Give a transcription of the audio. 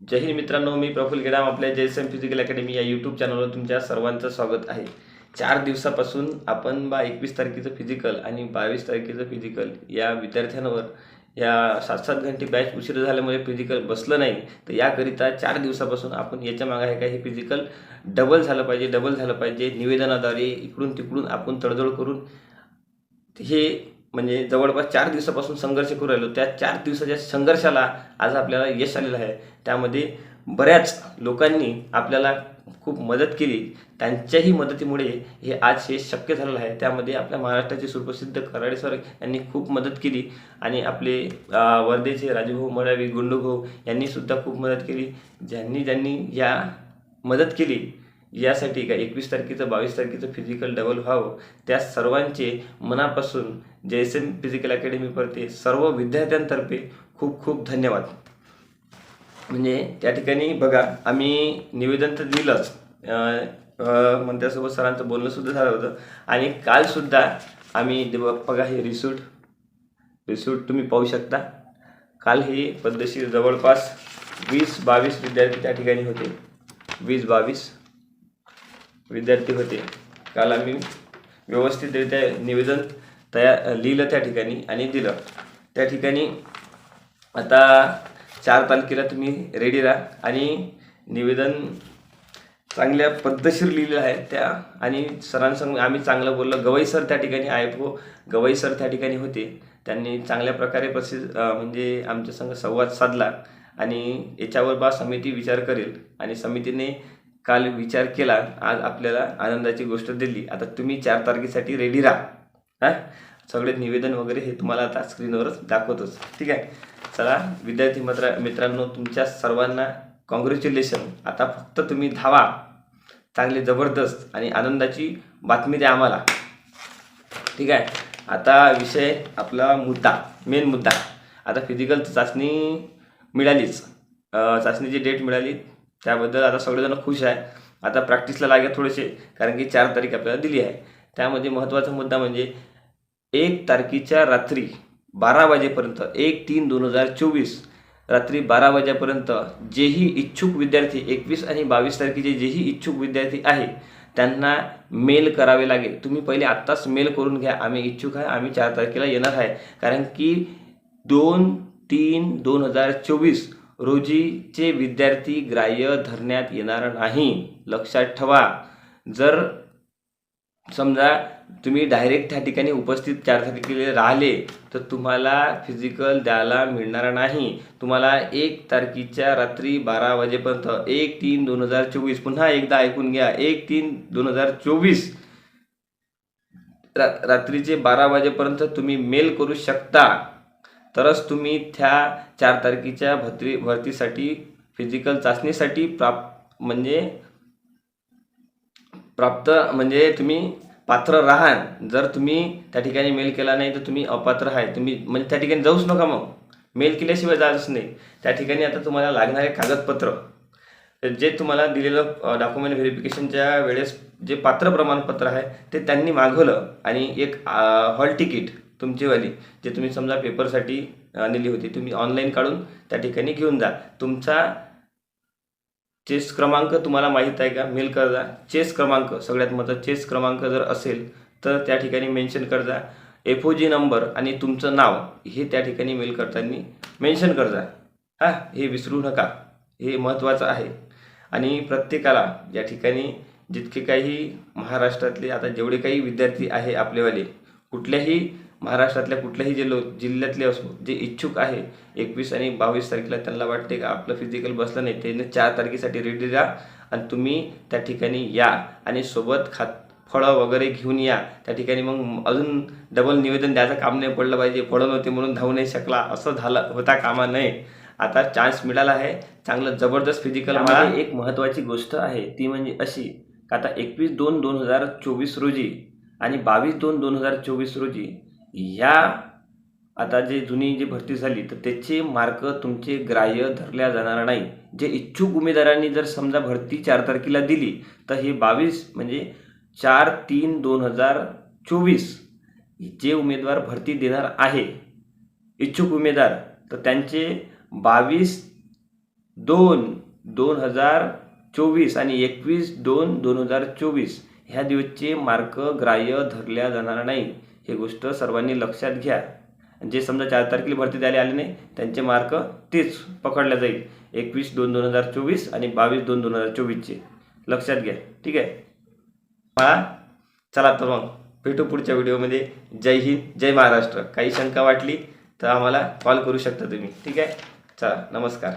जय हिंद मित्रांनो मी प्रफुल गेडाम आपल्या J S M physical academy या यूट्यूब चॅनलवर तुमच्या सर्वांचं स्वागत आहे. चार दिवसापासून आपण बा एकवीस तारखेचं फिजिकल आणि बावीस तारखेचं फिजिकल या विद्यार्थ्यांवर या सात सात घंटे बॅच उशीर झाल्यामुळे फिजिकल बसलं नाही. तर याकरिता चार दिवसापासून आपण याच्या मागे आहे का हे फिजिकल डबल झालं पाहिजे डबल झालं पाहिजे निवेदनाद्वारे इकडून तिकडून आपण तडजोड करून हे म्हणजे जवळपास चार दिवसापासून संघर्ष करू राहिलो. त्या चार दिवसाच्या संघर्षाला आज आपल्याला यश आलेलं आहे. त्यामध्ये बऱ्याच लोकांनी आपल्याला खूप मदत केली. त्यांच्याही मदतीमुळे हे आज हे शक्य झालेलं आहे. त्यामध्ये आपल्या महाराष्ट्राचे सुप्रसिद्ध कराडे सर यांनी खूप मदत केली आणि आपले वर्धेचे राजूभाऊ मडावी गुंडूभाऊ यांनीसुद्धा खूप मदत केली. ज्यांनी ज्यांनी या मदत केली यासाठी का एकवीस तारखेचं बावीस तारखेचं फिजिकल डबल व्हावं. त्या सर्वांचे मनापासून जयसेन फिजिकल अकॅडमी फिजिकल अकॅडमीवरती सर्व विद्यार्थ्यांतर्फे खूप खूप धन्यवाद. म्हणजे त्या ठिकाणी बघा आम्ही निवेदन तर दिलंच. अं, मग त्यासोबत सरांचं बोलणंसुद्धा झालं होतं. आणि कालसुद्धा आम्ही बघा हे रिसूट. रिसूट तुम्ही पाहू शकता. काल हे पद्धतशीर जवळपास वीस बावीस विद्यार्थी त्या ठिकाणी होते. वीस बावीस विद्यार्थी होते. काल आम्ही व्यवस्थितरित्या निवेदन तयार लिहिलं त्या ठिकाणी आणि दिलं. त्या ठिकाणी आता चार तारखेला तुम्ही रेडी राहा. आणि निवेदन चांगल्या पद्धतशीर लिहिलेलं आहे त्या. आणि सरांसंग आम्ही चांगलं बोललो. गवई सर त्या ठिकाणी आय एफ हो. गवई सर त्या ठिकाणी होते. त्यांनी चांगल्या प्रकारे प्रसिद्ध म्हणजे आमच्या संग संवाद साधला. आणि याच्यावर बा समिती विचार करेल. आणि समितीने काल विचार केला. आज आपल्याला आनंदाची गोष्ट दिली. आता तुम्ही चार तारखेसाठी रेडी राहा. हां? सगळे निवेदन वगैरे हे तुम्हाला आता स्क्रीनवरच दाखवतोच. ठीक आहे? चला विद्यार्थी मित्र मित्रांनो तुमच्या सर्वांना कॉंग्रॅच्युलेशन आता फक्त तुम्ही धावा. चांगली जबरदस्त आणि आनंदाची बातमी द्या आम्हाला. ठीक आहे? आता विषय आपला मुद्दा मेन मुद्दा. आता फिजिकल चाचणी मिळालीच. चाचणीची डेट मिळाली. त्याबद्दल आता सगळेजण खुश आहे. आता प्रॅक्टिसला लागेल थोडेसे कारण की चार तारीख आपल्याला दिली आहे. त्यामध्ये महत्त्वाचा मुद्दा म्हणजे एक तारखेच्या रात्री बारा वाजेपर्यंत एक तीन दोन हजार चोवीस रात्री बारा वाजेपर्यंत जेही इच्छुक विद्यार्थी एकवीस आणि बावीस तारखेचे जेही इच्छुक विद्यार्थी आहे त्यांना मेल करावे लागेल. तुम्ही पहिले आत्ताच मेल करून घ्या. आम्ही इच्छुक आहे आम्ही चार तारखेला येणार आहे. कारण की दोन तीन दोन हजार चोवीस रोजीचे विद्यार्थी ग्राह्य धरण्यात येणार नाही. लक्षात ठेवा. जर समजा तुम्ही डायरेक्ट त्या ठिकाणी उपस्थित चार तारखेला राहिले तर तुम्हाला फिजिकल द्यायला मिळणार नाही. तुम्हाला एक तारखेच्या रात्री बारा वाजेपर्यंत एक तीन दोन हजार चोवीस पुन्हा एकदा ऐकून घ्या एक तीन दोन हजार चोवीस. रा रात्रीचे बारा वाजेपर्यंत तुम्ही मेल करू शकता. तरच तुम्ही त्या चार तारखेच्या भरती भरतीसाठी फिजिकल चाचणीसाठी प्राप म्हणजे प्राप्त म्हणजे तुम्ही पात्र राहाल. जर तुम्ही त्या ठिकाणी मेल केला नाही तर तुम्ही अपात्र आहे. तुम्ही म्हणजे त्या ठिकाणी जाऊच नका मग. मेल केल्याशिवाय जायच नाही. त्या ठिकाणी आता तुम्हाला लागणारे कागदपत्र. जे तुम्हाला दिलेलं डॉक्युमेंट व्हेरिफिकेशनच्या वेळेस जे पात्र प्रमाणपत्र आहे ते त्यांनी मागवलं आणि एक हॉल तिकीट तुमचीवाली जे तुम्ही समजा पेपरसाठी नेली होती तुम्ही ऑनलाईन काढून त्या ठिकाणी घेऊन जा. तुमचा चेस क्रमांक तुम्हाला माहीत आहे का? मेल करजा. चेस क्रमांक सगळ्यात महत्त्वाचा चेस क्रमांक जर असेल तर त्या ठिकाणी मेन्शन करजा. एफ ओ जी नंबर आणि तुमचं नाव हे त्या ठिकाणी मेल करताना मेन्शन कर जा हां हे विसरू नका. हे महत्त्वाचं आहे. आणि प्रत्येकाला या ठिकाणी जितके काही महाराष्ट्रातले आता जेवढे काही विद्यार्थी आहे आपलेवाले कुठल्याही महाराष्ट्रातल्या कुठल्याही जे लो जिल्ह्यातले असो जे इच्छुक आहे एकवीस आणि बावीस तारखेला त्यांना वाटते का आपलं फिजिकल बसलं नाही त्याने चार तारखेसाठी रेडी राहा आणि तुम्ही त्या ठिकाणी या आणि सोबत खात फळं वगैरे घेऊन या. त्या ठिकाणी मग अजून डबल निवेदन द्यायचं काम नाही पडलं पाहिजे. फळं नव्हते म्हणून धावू नाही शकला. असं झालं होता कामा नये. आता चान्स मिळाला आहे. चांगलं जबरदस्त फिजिकल मला. एक महत्त्वाची गोष्ट आहे. ती म्हणजे अशी का आता एकवीस दोन दोन हजार चोवीस रोजी आणि बावीस दोन दोन हजार चोवीस रोजी ह्या आता जे जुनी जी भरती झाली तर त्याचे मार्क तुमचे ग्राह्य धरल्या जाणार नाही. जे इच्छुक उमेदवारांनी जर समजा भरती चार तारखेला दिली तर हे बावीस म्हणजे चार तीन दोन हजार चोवीस जे उमेदवार भरती देणार आहे. इच्छुक उमेदवार तर त्यांचे बावीस दोन दोन हजार चोवीस आणि एकवीस दोन दोन हजार चोवीस ह्या दिवसचे मार्क ग्राह्य धरल्या जाणार नाही. ही गोष्ट सर्वांनी लक्षात घ्या. जे समजा चार तारखेला भरती द्यायला आले नाही त्यांचे मार्क तेच पकडल्या जाईल. एकवीस दोन दोन हजार चोवीस आणि बावीस दोन दोन हजार चोवीसचे. लक्षात घ्या. ठीक आहे? हा चला तर मग भेटू पुढच्या व्हिडिओमध्ये. जय हिंद जय महाराष्ट्र. काही शंका वाटली तर आम्हाला कॉल करू शकता तुम्ही. ठीक आहे? चला नमस्कार.